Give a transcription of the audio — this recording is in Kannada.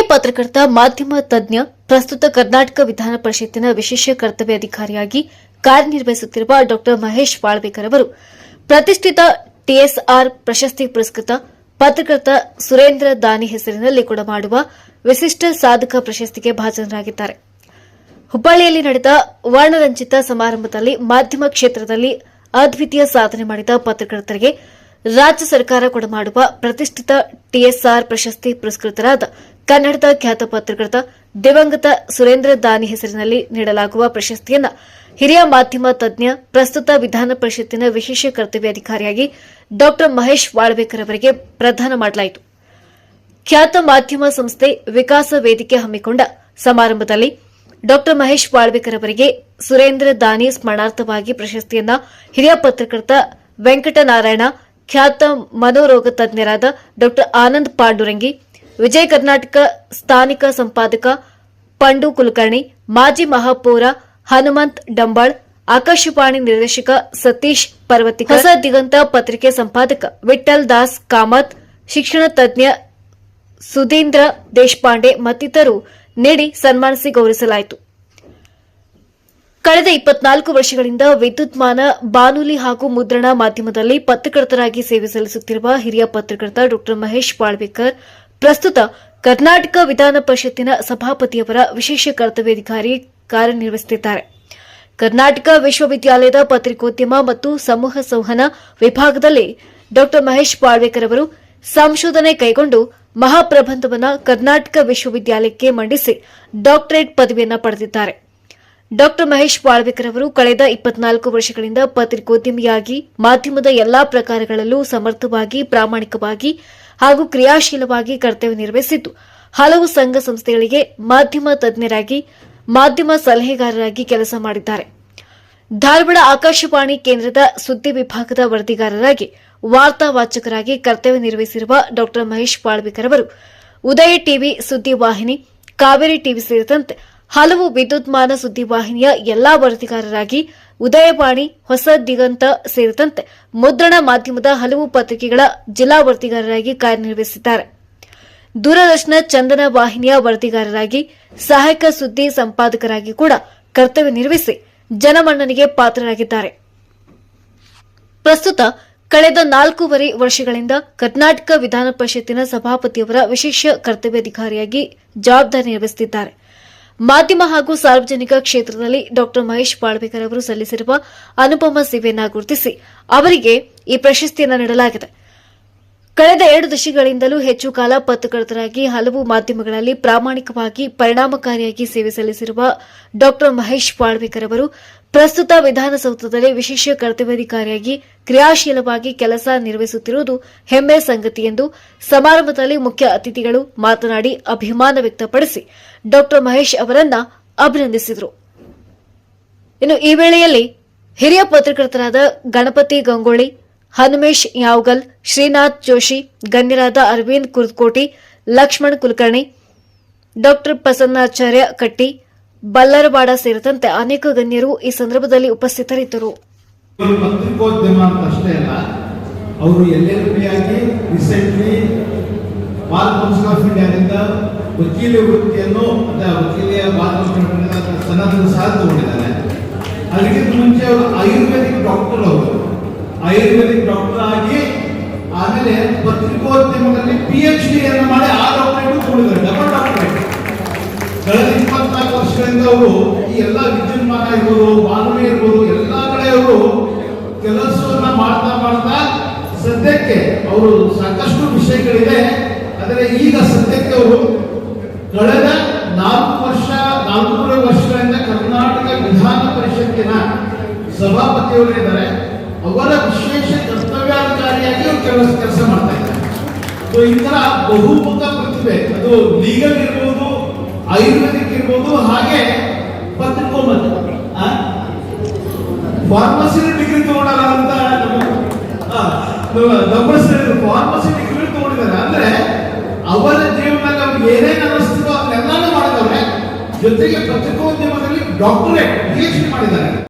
ಹಿರಿಯ ಪತ್ರಕರ್ತ, ಮಾಧ್ಯಮ ತಜ್ಞ, ಪ್ರಸ್ತುತ ಕರ್ನಾಟಕ ವಿಧಾನ ಪರಿಷತ್ತಿನ ವಿಶೇಷ ಕರ್ತವ್ಯ ಅಧಿಕಾರಿಯಾಗಿ ಕಾರ್ಯನಿರ್ವಹಿಸುತ್ತಿರುವ ಡಾ. ಮಹೇಶ್ ಬಾಳ್ಬೇಕರ್ ಅವರು, ಪ್ರತಿಷ್ಠಿತ ಟಿಎಸ್ಆರ್ ಪ್ರಶಸ್ತಿ ಪುರಸ್ಕೃತ ಪತ್ರಕರ್ತ ಸುರೇಂದ್ರ ದಾನಿ ಹೆಸರಿನಲ್ಲಿ ಕೊಡಮಾಡುವ ವಿಶಿಷ್ಟ ಸಾಧಕ ಪ್ರಶಸ್ತಿಗೆ ಭಾಜನರಾಗಿದ್ದಾರೆ. ಹುಬ್ಬಳ್ಳಿಯಲ್ಲಿ ನಡೆದ ವರ್ಣರಂಜಿತ ಸಮಾರಂಭದಲ್ಲಿ ಮಾಧ್ಯಮ ಕ್ಷೇತ್ರದಲ್ಲಿ ಅದ್ವಿತೀಯ ಸಾಧನೆ ಮಾಡಿದ ಪತ್ರಕರ್ತರಿಗೆ ರಾಜ್ಯ ಸರ್ಕಾರ ಕೊಡಮಾಡುವ ಪ್ರತಿಷ್ಠಿತ ಟಿಎಸ್ಆರ್ ಪ್ರಶಸ್ತಿ ಪುರಸ್ಕೃತರಾದ ಕನ್ನಡದ ಖ್ಯಾತ ಪತ್ರಕರ್ತ ದಿವಂಗತ ಸುರೇಂದ್ರ ದಾನಿ ಹೆಸರಿನಲ್ಲಿ ನೀಡಲಾಗುವ ಪ್ರಶಸ್ತಿಯನ್ನ ಹಿರಿಯ ಮಾಧ್ಯಮ ತಜ್ಞ, ಪ್ರಸ್ತುತ ವಿಧಾನ ಪರಿಷತ್ತಿನ ವಿಶೇಷ ಕರ್ತವ್ಯಾಧಿಕಾರಿಯಾಗಿ ಡಾ. ಮಹೇಶ್ ವಾಳ್ಬೇಕರ್ ಅವರಿಗೆ ಪ್ರದಾನ ಮಾಡಲಾಯಿತು. ಖ್ಯಾತ ಮಾಧ್ಯಮ ಸಂಸ್ಥೆ ವಿಕಾಸ ವೇದಿಕೆ ಹಮ್ಮಿಕೊಂಡ ಸಮಾರಂಭದಲ್ಲಿ ಡಾ. ಮಹೇಶ್ ವಾಳ್ಬೇಕರ್ ಅವರಿಗೆ ಸುರೇಂದ್ರ ದಾನಿ ಸ್ಮರಣಾರ್ಥವಾಗಿ ಪ್ರಶಸ್ತಿಯನ್ನ ಹಿರಿಯ ಪತ್ರಕರ್ತ ವೆಂಕಟನಾರಾಯಣ, ಖ್ಯಾತ ಮನೋರೋಗ ತಜ್ಞರಾದ ಡಾ. ಆನಂದ್ ಪಾಂಡುರಂಗಿ ವಿಜಯ ಕರ್ನಾಟಕ ಸ್ಥಾನಿಕ ಸಂಪಾದಕ ಪಂಡು ಕುಲಕರ್ಣಿ, ಮಾಜಿ ಮಹಾಪೌರ ಹನುಮಂತ್ ಡಂಬಾಳ್, ಆಕಾಶವಾಣಿ ನಿರ್ದೇಶಕ ಸತೀಶ್ ಪರ್ವತಿ ಹೊಸ ದಿಗಂತ ಪತ್ರಿಕೆ ಸಂಪಾದಕ ವಿಠಲ್ ದಾಸ್ ಕಾಮತ್, ಶಿಕ್ಷಣ ತಜ್ಞ ಸುಧೀಂದ್ರ ದೇಶಪಾಂಡೆ ಮತ್ತಿತರರು ನೀಡಿ ಸನ್ಮಾನಿಸಿ ಗೌರವಿಸಲಾಯಿತು. ಕಳೆದ ಇಪ್ಪತ್ನಾಲ್ಕು ವರ್ಷಗಳಿಂದ ವಿದ್ಯುತ್ಮಾನ ಬಾನುಲಿ ಹಾಗೂ ಮುದ್ರಣ ಮಾಧ್ಯಮದಲ್ಲಿ ಪತ್ರಕರ್ತರಾಗಿ ಸೇವೆ ಸಲ್ಲಿಸುತ್ತಿರುವ ಹಿರಿಯ ಪತ್ರಕರ್ತ ಡಾ ಮಹೇಶ್ ಬಾಳ್ಬೇಕರ್ ಪ್ರಸ್ತುತ ಕರ್ನಾಟಕ ವಿಧಾನ ಪರಿಷತ್ತಿನ ಸಭಾಪತಿಯವರ ವಿಶೇಷ ಕರ್ತವ್ಯಾಧಿಕಾರಿ ಕಾರ್ಯನಿರ್ವಹಿಸುತ್ತಿದ್ದಾರೆ. ಕರ್ನಾಟಕ ವಿಶ್ವವಿದ್ಯಾಲಯದ ಪತ್ರಿಕೋದ್ಯಮ ಮತ್ತು ಸಮೂಹ ಸಂವಹನ ವಿಭಾಗದಲ್ಲಿ ಡಾ ಮಹೇಶ್ ಪಾಳ್ವೇಕರ್ ಅವರು ಸಂಶೋಧನೆ ಕೈಗೊಂಡು ಮಹಾಪ್ರಬಂಧವನ್ನು ಕರ್ನಾಟಕ ವಿಶ್ವವಿದ್ಯಾಲಯಕ್ಕೆ ಮಂಡಿಸಿ ಡಾಕ್ಟರೇಟ್ ಪದವಿಯನ್ನು ಪಡೆದಿದ್ದಾರೆ. ಡಾ ಮಹೇಶ್ ಪಾಳ್ವೇಕರ್ ಅವರು ಕಳೆದ ಇಪ್ಪತ್ನಾಲ್ಕು ವರ್ಷಗಳಿಂದ ಪತ್ರಿಕೋದ್ಯಮಿಯಾಗಿ ಮಾಧ್ಯಮದ ಎಲ್ಲಾ ಪ್ರಕಾರಗಳಲ್ಲೂ ಸಮರ್ಥವಾಗಿ ಪ್ರಾಮಾಣಿಕವಾಗಿ ಹಾಗೂ ಕ್ರಿಯಾಶೀಲವಾಗಿ ಕರ್ತವ್ಯ ನಿರ್ವಹಿಸಿದ್ದು ಹಲವು ಸಂಘ ಸಂಸ್ಥೆಗಳಿಗೆ ಮಾಧ್ಯಮ ತಜ್ಞರಾಗಿ, ಮಾಧ್ಯಮ ಸಲಹೆಗಾರರಾಗಿ ಕೆಲಸ ಮಾಡಿದ್ದಾರೆ. ಧಾರವಾಡ ಆಕಾಶವಾಣಿ ಕೇಂದ್ರದ ಸುದ್ದಿ ವಿಭಾಗದ ವರದಿಗಾರರಾಗಿ, ವಾರ್ತಾ ವಾಚಕರಾಗಿ ಕರ್ತವ್ಯ ನಿರ್ವಹಿಸಿರುವ ಡಾ. ಮಹೇಶ್ ಪಾಳ್ವಿಕರ್ ಅವರು, ಉದಯ ಟಿವಿ ಸುದ್ದಿವಾಹಿನಿ ಕಾವೇರಿ ಟಿವಿ ಸೇರಿದಂತೆ ಹಲವು ವಿದ್ಯುನ್ಮಾನ ಸುದ್ದಿವಾಹಿನಿಯ ಎಲ್ಲಾ ವರದಿಗಾರರಾಗಿ ಉದಯವಾಣಿ, ಹೊಸ ದಿಗಂತ ಸೇರಿದಂತೆ ಮುದ್ರಣ ಮಾಧ್ಯಮದ ಹಲವು ಪತ್ರಿಕೆಗಳ ಜಿಲ್ಲಾ ವರದಿಗಾರರಾಗಿ ಕಾರ್ಯನಿರ್ವಹಿಸಿದ್ದಾರೆ. ದೂರದರ್ಶನ ಚಂದನ ವಾಹಿನಿಯ ವರದಿಗಾರರಾಗಿ, ಸಹಾಯಕ ಸುದ್ದಿ ಸಂಪಾದಕರಾಗಿ ಕೂಡ ಕರ್ತವ್ಯ ನಿರ್ವಹಿಸಿ ಜನಮನ್ನಣೆಗೆ ಪಾತ್ರರಾಗಿದ್ದಾರೆ. ಪ್ರಸ್ತುತ ಕಳೆದ ನಾಲ್ಕೂವರೆ ವರ್ಷಗಳಿಂದ ಕರ್ನಾಟಕ ವಿಧಾನ ಪರಿಷತ್ತಿನ ಸಭಾಪತಿಯವರ ವಿಶೇಷ ಕರ್ತವ್ಯಾಧಿಕಾರಿಯಾಗಿ ಜವಾಬ್ದಾರಿ ನಿರ್ವಹಿಸುತ್ತಿದ್ದಾರೆ. ಮಾಧ್ಯಮ ಹಾಗೂ ಸಾರ್ವಜನಿಕ ಕ್ಷೇತ್ರದಲ್ಲಿ ಡಾ ಮಹೇಶ್ ಬಾಳ್ಬೇಕರ್ ಅವರು ಸಲ್ಲಿಸಿರುವ ಅನುಪಮ ಸೇವೆಯನ್ನು ಗುರುತಿಸಿ ಅವರಿಗೆ ಈ ಪ್ರಶಸ್ತಿಯನ್ನು ನೀಡಲಾಗಿದೆ. ಕಳೆದ ಎರಡು ದಶಕಗಳಿಂದಲೂ ಹೆಚ್ಚು ಕಾಲ ಪತ್ರಕರ್ತರಾಗಿ ಹಲವು ಮಾಧ್ಯಮಗಳಲ್ಲಿ ಪ್ರಾಮಾಣಿಕವಾಗಿ ಪರಿಣಾಮಕಾರಿಯಾಗಿ ಸೇವೆ ಸಲ್ಲಿಸಿರುವ ಡಾ ಮಹೇಶ್ ಪಾಳ್ವೇಕರ್ ಅವರು ಪ್ರಸ್ತುತ ವಿಧಾನಸೌಧದಲ್ಲಿ ವಿಶೇಷ ಕರ್ತವ್ಯಾಧಿಕಾರಿಯಾಗಿ ಕ್ರಿಯಾಶೀಲವಾಗಿ ಕೆಲಸ ನಿರ್ವಹಿಸುತ್ತಿರುವುದು ಹೆಮ್ಮೆ ಸಂಗತಿ ಎಂದು ಸಮಾರಂಭದಲ್ಲಿ ಮುಖ್ಯ ಅತಿಥಿಗಳು ಮಾತನಾಡಿ ಅಭಿಮಾನ ವ್ಯಕ್ತಪಡಿಸಿ ಡಾ ಮಹೇಶ್ ಅವರನ್ನ ಅಭಿನಂದಿಸಿದರು. ಇನ್ನು ಈ ವೇಳೆಯಲ್ಲಿ ಹಿರಿಯ ಪತ್ರಕರ್ತರಾದ ಗಣಪತಿ ಗಂಗೋಳಿ ಹನುಮೇಶ್ ಯಾವಗಲ್, ಶ್ರೀನಾಥ್ ಜೋಶಿ, ಗಣ್ಯರಾದ ಅರವಿಂದ್ ಕುರ್ಕೋಟಿ ಲಕ್ಷ್ಮಣ್ ಕುಲಕರ್ಣಿ, ಡಾಕ್ಟರ್ ಪ್ರಸನ್ನಾಚಾರ್ಯ ಕಟ್ಟಿ, ಬಲ್ಲರವಾಡ ಸೇರಿದಂತೆ ಅನೇಕ ಗಣ್ಯರು ಈ ಸಂದರ್ಭದಲ್ಲಿ ಉಪಸ್ಥಿತರಿದ್ದರು. ಪತ್ರಿಕೋದ್ಯಮ ಅಂತ ಅಷ್ಟೇ ಅಲ್ಲ, ಅವರು L L recently bar council of ಇಂಡಿಯಾದಿಂದ ವಕೀಲ ವೃತ್ತಿಯನ್ನು ಅಂದರೆ ವಕೀಲಿಯ ಬಾಲ್ ಕೌನ್ಸಿಲ್ ಸನ್ನದ ಸಹ ತಗೊಂಡಿದ್ದಾರೆ. ಅದಕ್ಕಿಂತ ಮುಂಚೆ ಅವರು ಆಯುರ್ವೇದಿಕ್ ಡಾಕ್ಟರ್ ಅವರು. ಆಯುರ್ವೇದಿಕ್ ಡಾಕ್ಟರ್ ಆಗಿ ಆಮೇಲೆ ಪತ್ರಿಕೋದ್ಯಮದಲ್ಲಿ ಪಿ ಎಚ್ ಡಿ ಅನ್ನು ಮಾಡಿ ಆ ಡಾಕ್ಟರೇಟ್ ಡಬಲ್ ಡಾಕ್ಟರೇಟ್ ಕಳೆದ ಇಪ್ಪತ್ನಾಲ್ಕು ವರ್ಷಗಳಿಂದ ಅವರು ಈ ಎಲ್ಲ ವಿದ್ಯುನ್ಮಾನ ಇರ್ಬೋದು, ಬಾನುಲಿ ಇರ್ಬೋದು, ಎಲ್ಲ ಕಡೆ ಅವರು ಕೆಲಸವನ್ನ ಮಾಡ್ತಾ ಮಾಡ್ತಾ ಸದ್ಯಕ್ಕೆ ಅವರು ಸಾಕಷ್ಟು ವಿಷಯಗಳಿವೆ. ಆದರೆ ಈಗ ಸದ್ಯಕ್ಕೆ ಅವರು ಕಳೆದ ನಾಲ್ಕು ವರ್ಷ, ನಾಲ್ಕೂವರೆ ವರ್ಷಗಳಿಂದ ಕರ್ನಾಟಕ ವಿಧಾನ ಪರಿಷತ್ತಿನ ಸಭಾಪತಿಯವರು ಇದ್ದಾರೆ ಅವರ ವಿಶೇಷ ಕರ್ತವ್ಯಾಧಿಕಾರಿಯಾಗಿ ಅವರು ಕೆಲಸ ಕೆಲಸ ಮಾಡ್ತಾ ಇದ್ದಾರೆ. ಸೊ ಈ ತರ ಬಹುಮುಖ ಪ್ರತಿಭೆ, ಅದು ಲೀಗಲ್ ಇರ್ಬೋದು, ಆಯುರ್ವೇದಿಕ್ ಇರ್ಬೋದು, ಹಾಗೆ ಪತ್ರಿಕೋಮತ್ ಫಾರ್ಮಸಿ ಡಿಗ್ರಿ ತಗೊಂಡಲ್ಲ ಅಂತ ಫಾರ್ಮಸಿ ಡಿಗ್ರಿ ತಗೊಂಡಿದ್ದಾರೆ. ಅಂದ್ರೆ, ಅವರ ಜೀವನದಲ್ಲಿ ಅವ್ರಿಗೆ ಏನೇನು ಅನಿಸ್ತದೋ ಅದನ್ನೆಲ್ಲಾನು ಮಾಡಿದವ್ರೆ, ಜೊತೆಗೆ ಪತ್ರಿಕೋದ್ಯಮದಲ್ಲಿ ಡಾಕ್ಟರೇಟ್ ಪಿ ಎಚ್ ಡಿ ಮಾಡಿದ್ದಾರೆ.